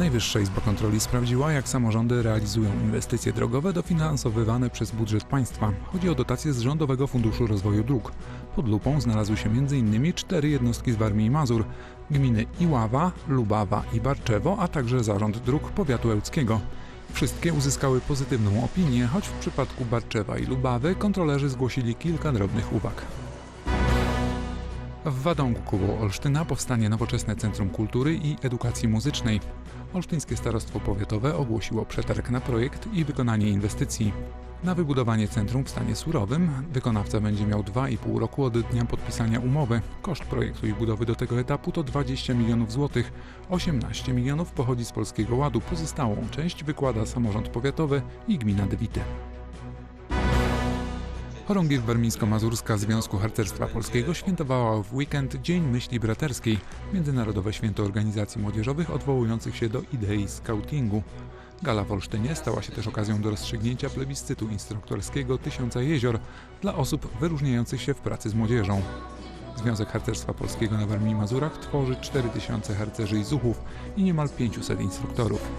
Najwyższa Izba Kontroli sprawdziła, jak samorządy realizują inwestycje drogowe dofinansowywane przez budżet państwa. Chodzi o dotacje z Rządowego Funduszu Rozwoju Dróg. Pod lupą znalazły się m.in. cztery jednostki z Warmii i Mazur, gminy Iława, Lubawa i Barczewo, a także Zarząd Dróg Powiatu Ełckiego. Wszystkie uzyskały pozytywną opinię, choć w przypadku Barczewa i Lubawy kontrolerzy zgłosili kilka drobnych uwag. W Wadągu koło Olsztyna powstanie nowoczesne Centrum Kultury i Edukacji Muzycznej. Olsztyńskie Starostwo Powiatowe ogłosiło przetarg na projekt i wykonanie inwestycji. Na wybudowanie centrum w stanie surowym wykonawca będzie miał 2,5 roku od dnia podpisania umowy. Koszt projektu i budowy do tego etapu to 20 milionów złotych. 18 milionów pochodzi z Polskiego Ładu, pozostałą część wykłada samorząd powiatowy i gmina Dewity. Chorągiew Warmińsko-Mazurska Związku Harcerstwa Polskiego świętowała w weekend Dzień Myśli Braterskiej, międzynarodowe święto organizacji młodzieżowych odwołujących się do idei scoutingu. Gala w Olsztynie stała się też okazją do rozstrzygnięcia plebiscytu instruktorskiego Tysiąca Jezior dla osób wyróżniających się w pracy z młodzieżą. Związek Harcerstwa Polskiego na Warmii Mazurach tworzy 4000 harcerzy i zuchów i niemal 500 instruktorów.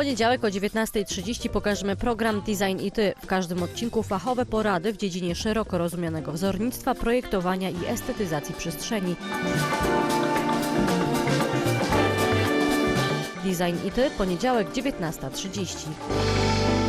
Poniedziałek o 19.30 pokażemy program Design i Ty. W każdym odcinku fachowe porady w dziedzinie szeroko rozumianego wzornictwa, projektowania i estetyzacji przestrzeni. Design i Ty, poniedziałek 19.30.